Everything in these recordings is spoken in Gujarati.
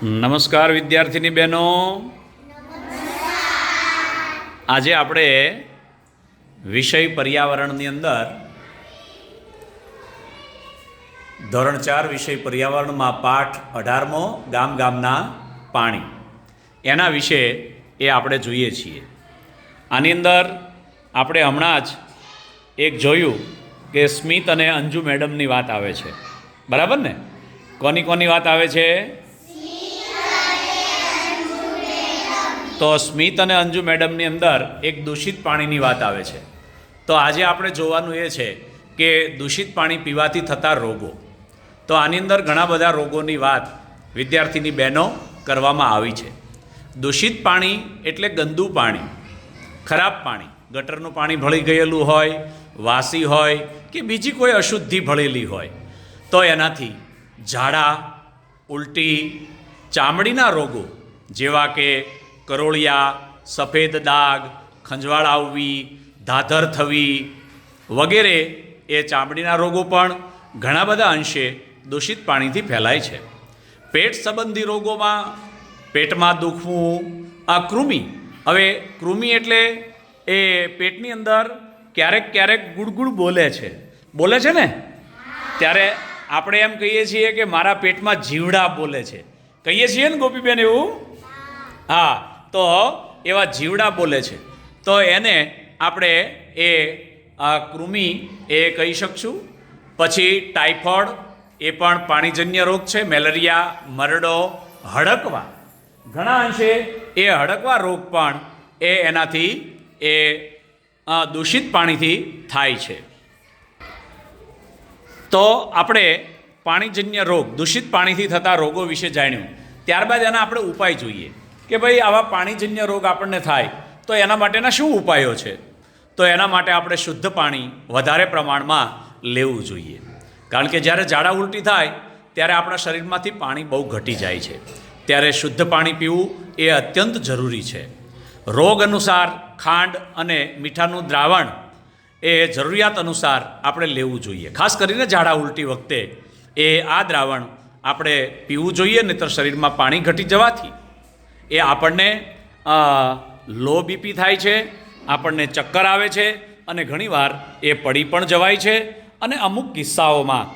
નમસ્કાર, વિદ્યાર્થીની બહેનો. આજે આપણે વિષય પર્યાવરણની અંદર ધોરણ ચાર વિષય પર્યાવરણમાં પાઠ અઢારમો ગામ ગામના પાણી. એના વિશે એ આપણે જોઈએ છીએ. આની અંદર આપણે હમણાં જ એક જોયું કે સ્મિત અને અંજુ મેડમની વાત આવે છે. બરાબર ને? કોની કોની વાત આવે છે? તો સ્મિત અને અંજુ મેડમની અંદર એક દૂષિત પાણીની વાત આવે છે. તો આજે આપણે જોવાનું એ છે કે દૂષિત પાણી પીવાથી થતા રોગો. તો આની અંદર ઘણા બધા રોગોની વાત વિદ્યાર્થીની બહેનો કરવામાં આવી છે. દૂષિત પાણી એટલે ગંદુ પાણી, ખરાબ પાણી, ગટરનું પાણી ભળી ગયેલું હોય, વાસી હોય કે બીજી કોઈ અશુદ્ધિ ભળેલી હોય. તો એનાથી ઝાડા, ઉલટી, ચામડીના રોગો જેવા કે કરોળિયા, સફેદ દાગ, ખંજવાળ આવવી, ધાધર થવી વગેરે એ ચામડીના રોગો પણ ઘણા બધા અંશે દૂષિત પાણીથી ફેલાય છે. પેટ સંબંધી રોગોમાં પેટમાં દુખવું, આ કૃમિ. હવે કૃમિ એટલે એ પેટની અંદર ક્યારેક ક્યારેક ગુડગુડ બોલે છે. બોલે છે ને? ત્યારે આપણે એમ કહીએ છીએ કે મારા પેટમાં જીવડા બોલે છે. કહીએ છીએ ને ગોપીબેન એવું? હા. તો એવા જીવડા બોલે છે. તો એને આપણે એ કૃમિ એ કહી શકશું. પછી ટાઇફોઇડ એ પણ પાણીજન્ય રોગ છે, મેલેરિયા, મરડો, હડકવા. ઘણા અંશે એ હડકવા રોગ પણ એ એનાથી એ દૂષિત પાણીથી થાય છે. તો આપણે પાણીજન્ય રોગ, દૂષિત પાણીથી થતા રોગો વિશે જાણ્યું. ત્યારબાદ એના આપણે ઉપાય જોઈએ. કે ભાઈ આવા પાણીજન્ય રોગ આપણને થાય, તો એના માટેના શું ઉપાયો છે? તો એના માટે આપણે શુદ્ધ પાણી વધારે પ્રમાણમાં લેવું જોઈએ. કારણ કે જ્યારે ઝાડા ઉલટી થાય, ત્યારે આપણા શરીરમાંથી પાણી બહુ ઘટી જાય છે. ત્યારે શુદ્ધ પાણી પીવું એ અત્યંત જરૂરી છે. રોગ અનુસાર ખાંડ અને મીઠાનું દ્રાવણ એ જરૂરિયાત અનુસાર આપણે લેવું જોઈએ. ખાસ કરીને ઝાડા ઉલટી વખતે એ આ દ્રાવણ આપણે પીવું જોઈએ, નહીતર શરીરમાં પાણી ઘટી જવાથી. એ આપણને લો બીપી થાય છે, આપણને ચક્કર આવે છે અને ઘણીવાર એ પડી પણ જવાય છે અને અમુક કિસ્સાઓમાં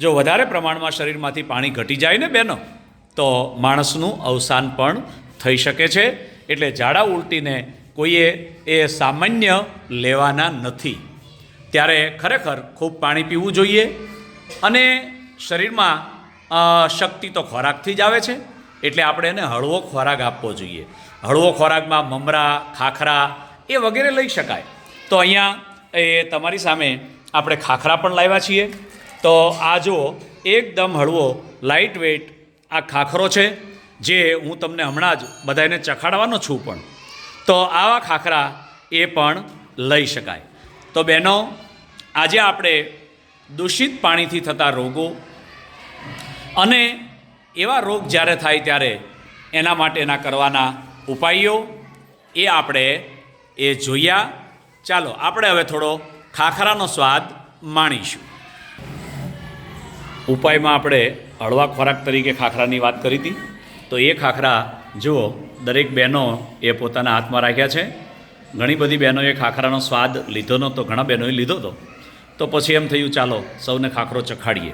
જો વધારે પ્રમાણમાં શરીરમાંથી પાણી ઘટી જાય ને બેનો, તો માણસનું અવસાન પણ થઈ શકે છે. એટલે ઝાડા ઉલટીને કોઈએ એ સામાન્ય લેવાના નથી. ત્યારે ખરેખર ખૂબ પાણી પીવું જોઈએ અને શરીરમાં શક્તિ તો ખોરાકથી જ આવે છે. એટલે આપણે એને હળવો ખોરાક આપવો જોઈએ. હળવો ખોરાકમાં મમરા, ખાખરા એ વગેરે લઈ શકાય. તો અહીંયા એ તમારી સામે આપણે ખાખરા પણ લાવ્યા છીએ. તો આ જુઓ, એકદમ હળવો લાઇટ વેઇટ આ ખાખરો છે, જે હું તમને હમણાં જ બધાને ચખાડવાનો છું પણ. તો આવા ખાખરા એ પણ લઈ શકાય. તો બહેનો, આજે આપણે દૂષિત પાણીથી થતા રોગો અને એવા રોગ જ્યારે થાય ત્યારે એના માટેના કરવાના ઉપાયો એ આપણે એ જોયા. ચાલો, આપણે હવે થોડો ખાખરાનો સ્વાદ માણીશું. ઉપાયમાં આપણે હળવા ખોરાક તરીકે ખાખરાની વાત કરી હતી. તો એ ખાખરા, જુઓ, દરેક બહેનો એ પોતાના હાથમાં રાખ્યા છે. ઘણી બધી બહેનોએ ખાખરાનો સ્વાદ લીધો નહોતો, ઘણા બહેનોએ લીધો હતો તો પછી એમ થયું, ચાલો, સૌને ખાખરો ચખાડીએ.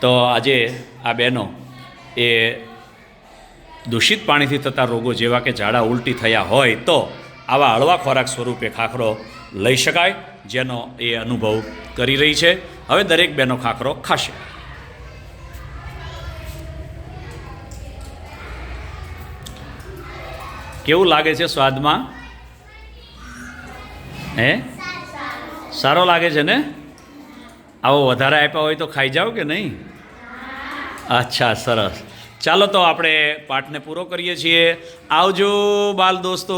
તો આજે આ બહેનો એ દૂષિત પાણીથી થતા રોગો જેવા કે ઝાડા ઉલટી થયા હોય તો આવા હળવા ખોરાક સ્વરૂપે ખાખરો લઈ શકાય, જેનો એ અનુભવ કરી રહી છે. હવે દરેક બેનો ખાખરો ખાશે. કેવું લાગે છે સ્વાદમાં? હે? સારો લાગે છે ને? આવો વધારે આપ્યા હોય તો ખાઈ જાઓ કે નહીં? અચ્છા સરસ. ચાલો તો આપણે પાઠને પૂરો કરીએ છીએ. આવજો બાલ દોસ્તો.